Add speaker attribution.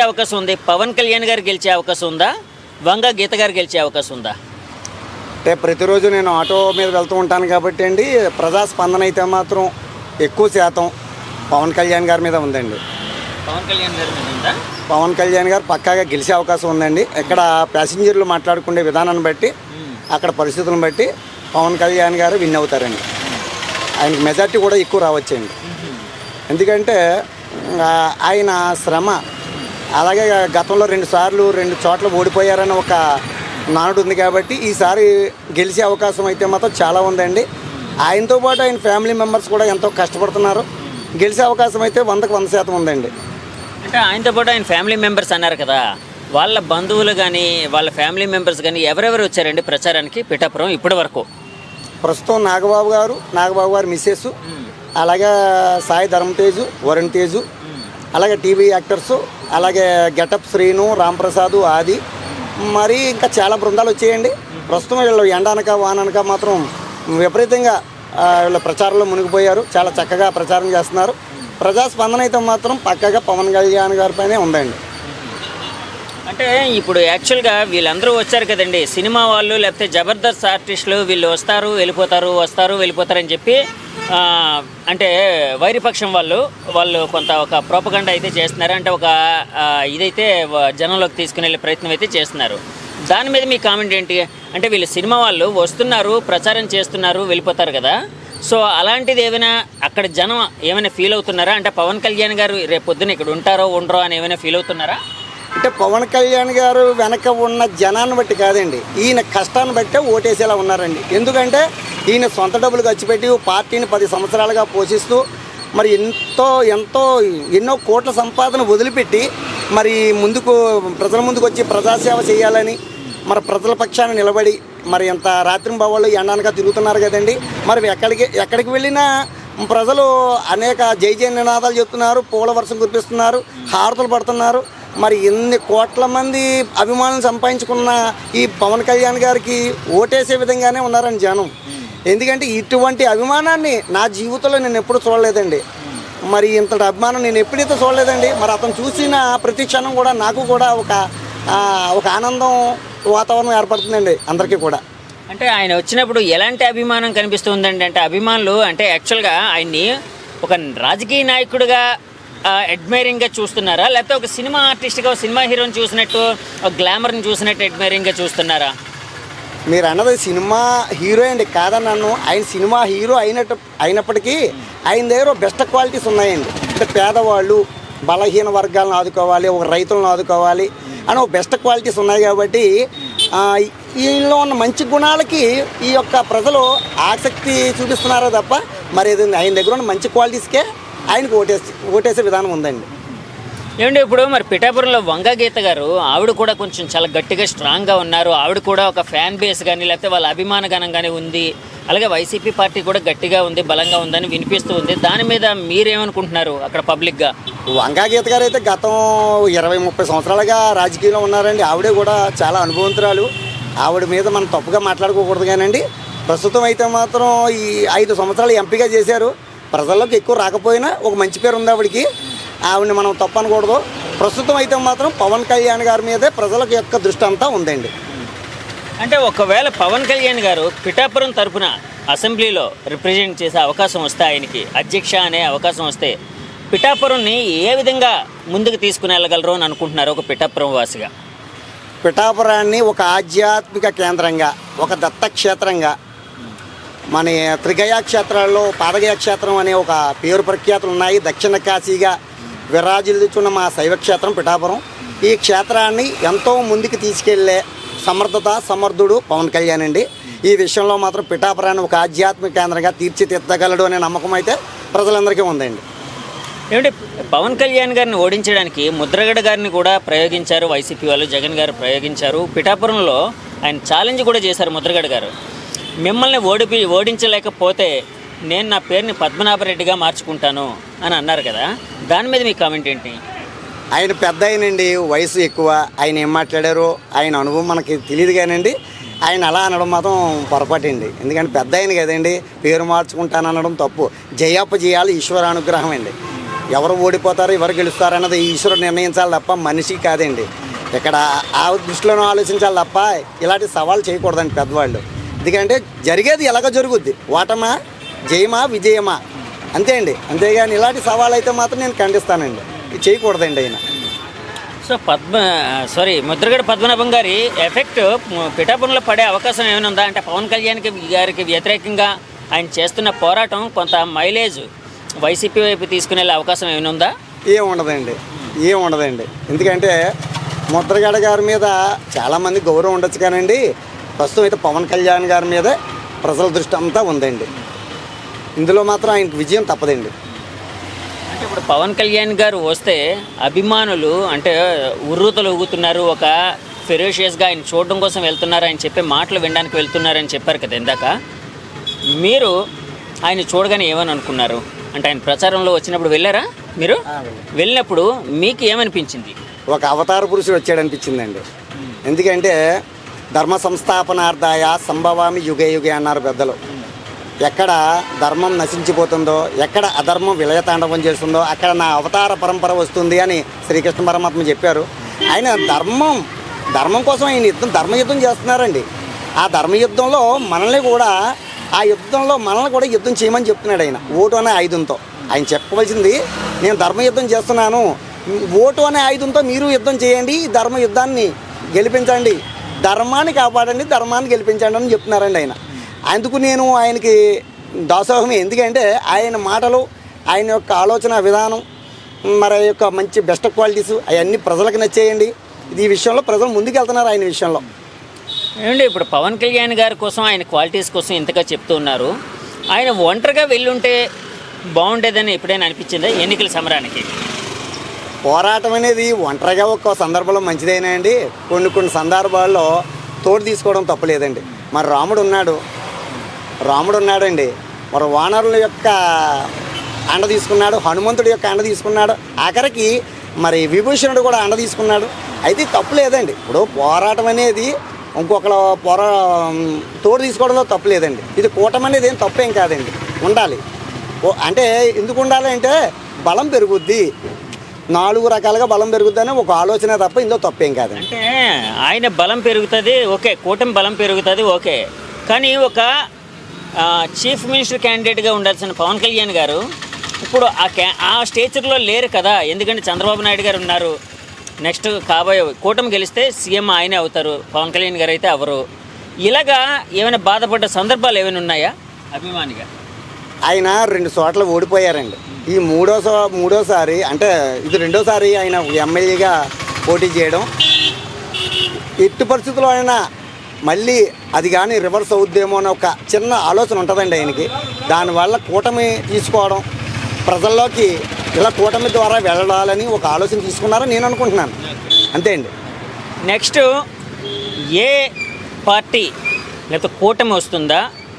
Speaker 1: అవకాశం ఉంది. పవన్ కళ్యాణ్ గారు గెలిచే అవకాశం ఉందా? వంగ గీత గారు గెలిచే అవకాశం ఉందా?
Speaker 2: అంటే ప్రతిరోజు నేను ఆటో మీద వెళ్తూ ఉంటాను కాబట్టి అండి ప్రజాస్పందన అయితే మాత్రం ఎక్కువ శాతం పవన్ కళ్యాణ్ గారి మీద ఉందండి.
Speaker 1: పవన్ కళ్యాణ్ గారి మీద ఉందా?
Speaker 2: పవన్ కళ్యాణ్ గారు పక్కాగా గెలిచే అవకాశం ఉందండి. ఇక్కడ ప్యాసింజర్లు మాట్లాడుకునే విధానాన్ని బట్టి అక్కడ పరిస్థితులను బట్టి పవన్ కళ్యాణ్ గారు విన్ అవుతారండి. ఆయనకి మెజార్టీ కూడా ఎక్కువ రావచ్చండి. ఎందుకంటే ఆయన శ్రమ అలాగే గతంలో రెండు సార్లు రెండు చోట్ల ఓడిపోయారని ఒక నానుడు ఉంది కాబట్టి ఈసారి గెలిచే అవకాశం అయితే మాత్రం చాలా ఉందండి. ఆయనతో పాటు ఆయన ఫ్యామిలీ మెంబర్స్ కూడా ఎంతో కష్టపడుతున్నారు. గెలిచే అవకాశం అయితే వందకు వంద శాతం ఉందండి.
Speaker 1: అంటే ఆయనతో పాటు ఆయన ఫ్యామిలీ మెంబర్స్ అన్నారు కదా వాళ్ళ బంధువులు కానీ వాళ్ళ ఫ్యామిలీ మెంబర్స్ కానీ ఎవరెవరు వచ్చారండి ప్రచారానికి పిఠాపురం ఇప్పటి వరకు?
Speaker 2: ప్రస్తుతం నాగబాబు గారు నాగబాబు గారు మిస్సెస్. అలాగే సాయి ధర్మతేజు వరుణ్ తేజు. అలాగే టీవీ యాక్టర్స్ అలాగే గెటప్ శ్రీను రాంప్రసాద్ ఆది. మరి ఇంకా చాలా బృందాలు వచ్చేయండి. ప్రస్తుతం వీళ్ళు ఎండానక వాననక మాత్రం విపరీతంగా వీళ్ళ ప్రచారంలో మునిగిపోయారు. చాలా చక్కగా ప్రచారం చేస్తున్నారు. ప్రజాస్పందన అయితే మాత్రం పక్కగా పవన్ కళ్యాణ్ గారిపైనే ఉందండి.
Speaker 1: అంటే ఇప్పుడు యాక్చువల్గా వీళ్ళందరూ వచ్చారు కదండి. సినిమా వాళ్ళు లేకపోతే జబర్దస్త్ ఆర్టిస్టులు వీళ్ళు వస్తారు వెళ్ళిపోతారు వస్తారు వెళ్ళిపోతారని చెప్పి అంటే వైరిపక్షం వాళ్ళు వాళ్ళు కొంత ఒక ప్రోపగండ అయితే చేస్తున్నారు. అంటే ఒక ఇదైతే జనంలోకి తీసుకుని వెళ్ళే ప్రయత్నం అయితే చేస్తున్నారు. దాని మీద మీ కామెంట్ ఏంటి? అంటే వీళ్ళు సినిమా వాళ్ళు వస్తున్నారు ప్రచారం చేస్తున్నారు వెళ్ళిపోతారు కదా. సో అలాంటిది ఏమైనా అక్కడ జనం ఏమైనా ఫీల్ అవుతున్నారా? అంటే పవన్ కళ్యాణ్ గారు రేపు పొద్దున ఇక్కడ ఉంటారో ఉండరో అని ఏమైనా ఫీల్ అవుతున్నారా?
Speaker 2: అంటే పవన్ కళ్యాణ్ గారు వెనక ఉన్న జనాన్ని బట్టి కాదండి. ఈయన కష్టాన్ని బట్టే ఓటేసేలా ఉన్నారండి. ఎందుకంటే ఈయన సొంత డబ్బులు ఖర్చు పెట్టి పార్టీని పది సంవత్సరాలుగా పోషిస్తూ మరి ఎంతో ఎంతో ఎన్నో కోట్ల సంపాదన వదిలిపెట్టి మరి ముందుకు ప్రజల ముందుకు వచ్చి ప్రజాసేవ చేయాలని మరి ప్రజల పక్షాన నిలబడి మరి ఎంత రాత్రి బావాళ్ళు ఎండానగా తిరుగుతున్నారు కదండి. మరి ఎక్కడికి ఎక్కడికి వెళ్ళినా ప్రజలు అనేక జై జయ నినాదాలు చెప్తున్నారు పూల వర్షం కురిపిస్తున్నారు హారతలు పడుతున్నారు. మరి ఎన్ని కోట్ల మంది అభిమానులు సంపాదించుకున్న ఈ పవన్ కళ్యాణ్ గారికి ఓటేసే విధంగానే ఉన్నారని జనం. ఎందుకంటే ఇటువంటి అభిమానాన్ని నా జీవితంలో నేను ఎప్పుడు చూడలేదండి. మరి ఇంతటి అభిమానం నేను ఎప్పుడైతే చూడలేదండి మరి అతను చూసిన ప్రతి క్షణం కూడా నాకు కూడా ఒక ఒక ఆనందం వాతావరణం ఏర్పడుతుందండి అందరికీ కూడా.
Speaker 1: అంటే ఆయన వచ్చినప్పుడు ఎలాంటి అభిమానం కనిపిస్తుందండి అంటే అభిమానులు అంటే యాక్చువల్గా ఆయన్ని ఒక రాజకీయ నాయకుడిగా అడ్మైరింగ్గా చూస్తున్నారా? లేకపోతే ఒక సినిమా ఆర్టిస్ట్గా ఒక సినిమా హీరోని చూసినట్టు ఒక గ్లామర్ని చూసినట్టు అడ్మైరింగ్గా చూస్తున్నారా?
Speaker 2: మీరు అన్నది సినిమా హీరో అండి కాదని నన్ను. ఆయన సినిమా హీరో అయినట్టు అయినప్పటికీ ఆయన దగ్గర బెస్ట్ క్వాలిటీస్ ఉన్నాయండి. అంటే పేదవాళ్ళు బలహీన వర్గాలను ఆదుకోవాలి ఒక రైతులను ఆదుకోవాలి అని ఒక బెస్ట్ క్వాలిటీస్ ఉన్నాయి కాబట్టి ఈయనలో ఉన్న మంచి గుణాలకి ఈ యొక్క ప్రజలు ఆసక్తి చూపిస్తున్నారా తప్ప మరి ఆయన దగ్గర ఉన్న మంచి క్వాలిటీస్కే ఆయనకు ఓటేసి ఓటేసే విధానం ఉందండి.
Speaker 1: ఏమండి ఇప్పుడు మరి పిఠాపురంలో వంగ గీత గారు ఆవిడ కూడా కొంచెం చాలా గట్టిగా స్ట్రాంగ్గా ఉన్నారు. ఆవిడ కూడా ఒక ఫ్యాన్ బేస్ కానీ లేకపోతే వాళ్ళ అభిమాన గణం కానీ ఉంది. అలాగే వైసీపీ పార్టీ కూడా గట్టిగా ఉంది బలంగా ఉందని వినిపిస్తూ ఉంది. దాని మీద మీరేమనుకుంటున్నారు అక్కడ పబ్లిక్గా?
Speaker 2: వంగా గీత గారు అయితే గతం ఇరవై ముప్పై సంవత్సరాలుగా రాజకీయంలో ఉన్నారండి. ఆవిడే కూడా చాలా అనుభవంతురాలు ఆవిడ మీద మనం తప్పుగా మాట్లాడుకోకూడదు కానండి. ప్రస్తుతం అయితే మాత్రం ఈ ఐదు సంవత్సరాలు ఎంపీగా చేశారు. ప్రజల్లోకి ఎక్కువ రాకపోయినా ఒక మంచి పేరు ఉంది ఆవిడకి. ఆవిడని మనం తప్పు అనకూడదు ప్రస్తుతం అయితే మాత్రం పవన్ కళ్యాణ్ గారి మీదే ప్రజలకు యొక్క దృష్టి అంతా ఉందండి.
Speaker 1: అంటే ఒకవేళ పవన్ కళ్యాణ్ గారు పిఠాపురం తరపున అసెంబ్లీలో రిప్రజెంట్ చేసే అవకాశం వస్తే ఆయనకి అధ్యక్ష అనే అవకాశం వస్తే పిఠాపురంని ఏ విధంగా ముందుకు తీసుకుని వెళ్ళగలరు అని అనుకుంటున్నారు ఒక పిఠాపురం వాసిగా?
Speaker 2: పిఠాపురాన్ని ఒక ఆధ్యాత్మిక కేంద్రంగా ఒక దత్తక్షేత్రంగా మన త్రిగయా క్షేత్రాల్లో పాదగయ క్షేత్రం అనే ఒక పేరు ప్రఖ్యాతులు ఉన్నాయి. దక్షిణ కాశీగా విరాజిల్లుచున్న మా శైవ క్షేత్రం పిఠాపురం. ఈ క్షేత్రాన్ని ఎంతో ముందుకు తీసుకెళ్ళే సమర్థత సమర్థుడు పవన్ కళ్యాణ్ అండి. ఈ విషయంలో మాత్రం పిఠాపురాన్ని ఒక ఆధ్యాత్మిక కేంద్రంగా తీర్చిదిద్దగలడు అనే నమ్మకం అయితే ప్రజలందరికీ ఉందండి.
Speaker 1: ఏమంటే పవన్ కళ్యాణ్ గారిని ఓడించడానికి ముద్రగడ గారిని కూడా ప్రయోగించారు వైసీపీ వాళ్ళు జగన్ గారు ప్రయోగించారు. పిఠాపురంలో ఆయన ఛాలెంజ్ కూడా చేశారు ముద్రగడ గారు. మిమ్మల్ని ఓడిపి ఓడించలేకపోతే నేను నా పేరుని పద్మనాభరెడ్డిగా మార్చుకుంటాను అని అన్నారు కదా. దాని మీద మీ కామెంట్ ఏంటి?
Speaker 2: ఆయన పెద్ద ఆయనండి వయసు ఎక్కువ. ఆయన ఏం మాట్లాడారో ఆయన అనుభవం మనకి తెలియదు కానండి ఆయన అలా అనడం మాత్రం పొరపాటండి. ఎందుకంటే పెద్ద ఆయన కదండి పేరు మార్చుకుంటాను అనడం తప్పు. జయాప చేయాలి ఈశ్వర అనుగ్రహం అండి. ఎవరు ఓడిపోతారు ఎవరు గెలుస్తారు అన్నది ఈశ్వరుడు నిర్ణయించాలి తప్ప మనిషి కాదండి. ఇక్కడ ఆ దృష్టిలోనూ ఆలోచించాలి తప్ప ఇలాంటి సవాళ్ళు చేయకూడదండి పెద్దవాళ్ళు. ఎందుకంటే జరిగేది ఎలాగ జరుగుద్ది? ఓటమా? జయమా? విజయమా? అంతే అండి. అంతేగాని ఇలాంటి సవాళ్ళు అయితే మాత్రం నేను ఖండిస్తానండి. చేయకూడదండి ఆయన
Speaker 1: సో పద్మ సారీ ముద్రగడ పద్మనాభం గారి ఎఫెక్ట్ పిఠాపురంలో పడే అవకాశం ఏమైనా ఉందా? అంటే పవన్ కళ్యాణ్కి గారికి వ్యతిరేకంగా ఆయన చేస్తున్న పోరాటం కొంత మైలేజ్ వైసీపీ వైపు తీసుకునే అవకాశం ఏమైనా ఉందా?
Speaker 2: ఏం ఉండదండి. ఏం ఉండదండి. ఎందుకంటే ముద్రగడ గారి మీద చాలామంది గౌరవం ఉండొచ్చు కానండి. ప్రస్తుతం అయితే పవన్ కళ్యాణ్ గారి మీద ప్రజల దృష్టి అంతా ఉందండి. ఇందులో మాత్రం ఆయనకు విజయం తప్పదండి.
Speaker 1: అంటే ఇప్పుడు పవన్ కళ్యాణ్ గారు వస్తే అభిమానులు అంటే ఉర్రూతలు ఊగుతున్నారు ఒక ఫెరోషియస్గా ఆయన చూడడం కోసం వెళ్తున్నారు ఆయన చెప్పే మాటలు వినడానికి వెళ్తున్నారని చెప్పారు కదా ఇందాక. మీరు ఆయన చూడగానే ఏమని అనుకున్నారు? అంటే ఆయన ప్రచారంలో వచ్చినప్పుడు వెళ్ళారా మీరు? వెళ్ళినప్పుడు మీకు ఏమనిపించింది?
Speaker 2: ఒక అవతార పురుషుడు వచ్చాడు అనిపించిందండి ఎందుకంటే ధర్మ సంస్థాపనార్థాయ సంభవామి యుగే యుగే అన్నారు పెద్దలు. ఎక్కడ ధర్మం నశించిపోతుందో ఎక్కడ అధర్మం విలయతాండవం చేస్తుందో అక్కడ నా అవతార పరంపర వస్తుంది అని శ్రీకృష్ణ పరమాత్మ చెప్పారు. ఆయన ధర్మం ధర్మం కోసం ఆయన యుద్ధం ధర్మయుద్ధం చేస్తున్నారండి. ఆ ధర్మయుద్ధంలో మనల్ని కూడా ఆ యుద్ధంలో మనల్ని కూడా యుద్ధం చేయమని చెప్తున్నాడు ఆయన. ఓటు అనే ఆయుధంతో. ఆయన చెప్పవలసింది నేను ధర్మయుద్ధం చేస్తున్నాను. ఓటు అనే ఆయుధంతో మీరు యుద్ధం చేయండి ఈ ధర్మ యుద్ధాన్ని గెలిపించండి. ధర్మాన్ని కాపాడండి ధర్మాన్ని గెలిపించండి అని చెప్తున్నారండి ఆయన. అందుకు నేను ఆయనకి దాసోహమే ఎందుకంటే ఆయన మాటలు ఆయన యొక్క ఆలోచన విధానం మరి యొక్క మంచి బెస్ట్ క్వాలిటీస్ అవన్నీ ప్రజలకు నచ్చేయండి. ఈ విషయంలో ప్రజలు ముందుకెళ్తున్నారు ఆయన విషయంలో.
Speaker 1: ఏమండి ఇప్పుడు పవన్ కళ్యాణ్ గారి కోసం ఆయన క్వాలిటీస్ కోసం ఇంతగా చెప్తూ ఉన్నారు. ఆయన ఒంటరిగా వెళ్ళుంటే బాగుండేదని ఎప్పుడైనా అనిపించిందా? ఎన్నికల సమరానికి?
Speaker 2: పోరాటం అనేది ఒంటరిగా ఒక సందర్భంలో మంచిదైనా అండి. కొన్ని కొన్ని సందర్భాల్లో తోడు తీసుకోవడం తప్పలేదండి. మరి రాముడు ఉన్నాడు. రాముడు ఉన్నాడండి. మరి వానరుల యొక్క అండ తీసుకున్నాడు హనుమంతుడి యొక్క అండ తీసుకున్నాడు. ఆఖరికి మరి విభూషణుడు కూడా అండ తీసుకున్నాడు. అయితే తప్పు లేదండి ఇప్పుడు పోరాటం అనేది ఇంకొకరు పోరా తోడు తీసుకోవడంలో తప్పు లేదండి ఇది కూటమి అనేది ఏం తప్పేం కాదండి. ఉండాలి. ఓ అంటే ఎందుకు ఉండాలి అంటే బలం పెరుగుద్ది. నాలుగు రకాలుగా బలం పెరుగుతుందని ఒక ఆలోచన తప్ప ఇందులో తప్పేం కాదు
Speaker 1: అంటే ఆయన బలం పెరుగుతుంది ఓకే కూటమి బలం పెరుగుతుంది ఓకే. కానీ ఒక చీఫ్ మినిస్టర్ క్యాండిడేట్గా ఉండాల్సిన పవన్ కళ్యాణ్ గారు ఇప్పుడు ఆ క్యా ఆ స్టేచర్లో లేరు కదా. ఎందుకంటే చంద్రబాబు నాయుడు గారు ఉన్నారు. నెక్స్ట్ కాబోయే కూటమి గెలిస్తే సీఎం ఆయనే అవుతారు పవన్ కళ్యాణ్ గారు అయితే అవరు. ఇలాగా ఏమైనా బాధపడ్డ సందర్భాలు ఏమైనా ఉన్నాయా? అభిమానిగా.
Speaker 2: ఆయన రెండు చోట్ల ఓడిపోయారండి. ఈ మూడో మూడోసారి అంటే ఇది రెండోసారి ఆయన ఎమ్మెల్యేగా పోటీ చేయడం. ఎట్టి పరిస్థితుల్లో అయినా మళ్ళీ అది కానీ రివర్స్ అవుద్దేమో అని ఒక చిన్న ఆలోచన ఉంటుందండి ఆయనకి. దానివల్ల కూటమి తీసుకోవడం ప్రజల్లోకి ఇలా కూటమి ద్వారా వెళ్ళాలని ఒక ఆలోచన తీసుకున్నారని నేను అనుకుంటున్నాను. అంతే అండి.
Speaker 1: నెక్స్ట్ ఏ పార్టీ లేకపోతే కూటమి వస్తుందా?